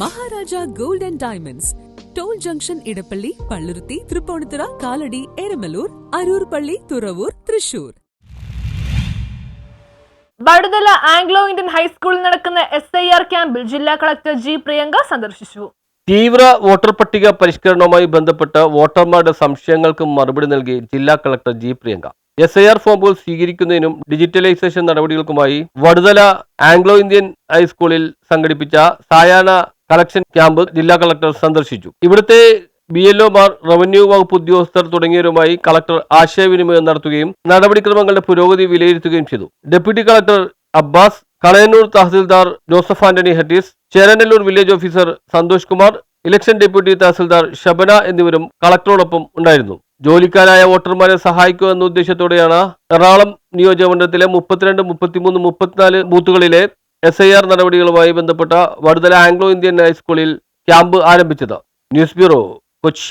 Maharaja gold and diamonds. Toll junction Edappally Palluruthy Tripunithura Kalady Eramaloor Aroor പള്ളി Thuravoor Thrissur. Vaduthala Anglo Indian ഹൈസ്കൂളിൽ നടക്കുന്ന S I R ക്യാമ്പിൽ ജില്ലാ collector G Priyanka സന്ദർശിച്ചു. തീവ്ര വോട്ടർ പട്ടിക പരിഷ്കരണവുമായി ബന്ധപ്പെട്ട് വോട്ടർമാരുടെ സംശയങ്ങൾക്കും മറുപടി നൽകി ജില്ലാ collector G Priyanka. S I R ഫോമുകൾ സ്വീകരിക്കുന്നതിനും ഡിജിറ്റലൈസേഷൻ നടപടികൾക്കുമായി വടുതല ആംഗ്ലോ ഇന്ത്യൻ ഹൈസ്കൂളിൽ സംഘടിപ്പിച്ച സായാഹ്ന കളക്ഷൻ ക്യാമ്പ് ജില്ലാ കളക്ടർ സന്ദർശിച്ചു. ഇവിടുത്തെ ബി എൽ ഒമാർ റവന്യൂ വകുപ്പ് ഉദ്യോഗസ്ഥർ തുടങ്ങിയവരുമായി കളക്ടർ ആശയവിനിമയം നടത്തുകയും നടപടിക്രമങ്ങളുടെ പുരോഗതി വിലയിരുത്തുകയും ചെയ്തു. Deputy collector Abbas Kanayannur tahsildar Joseph Antony ഹറ്റീസ് Cheranallur village officer Santhosh Kumar election deputy tahsildar Shabana എന്നിവരും കളക്ടറോടൊപ്പം ഉണ്ടായിരുന്നു. ജോലിക്കാരായ വോട്ടർമാരെ സഹായിക്കുക എന്ന ഉദ്ദേശത്തോടെയാണ് എറണാകുളം നിയോജകമണ്ഡലത്തിലെ മുപ്പത്തിരണ്ട് മുപ്പത്തിമൂന്ന് മുപ്പത്തിനാല് ബൂത്തുകളിലെ എസ് ഐ ആർ നടപടികളുമായി ബന്ധപ്പെട്ട വടുതല ആംഗ്ലോ ഇന്ത്യൻ ഹൈസ്കൂളിൽ ക്യാമ്പ് ആരംഭിച്ചത്. News bureau Kochi.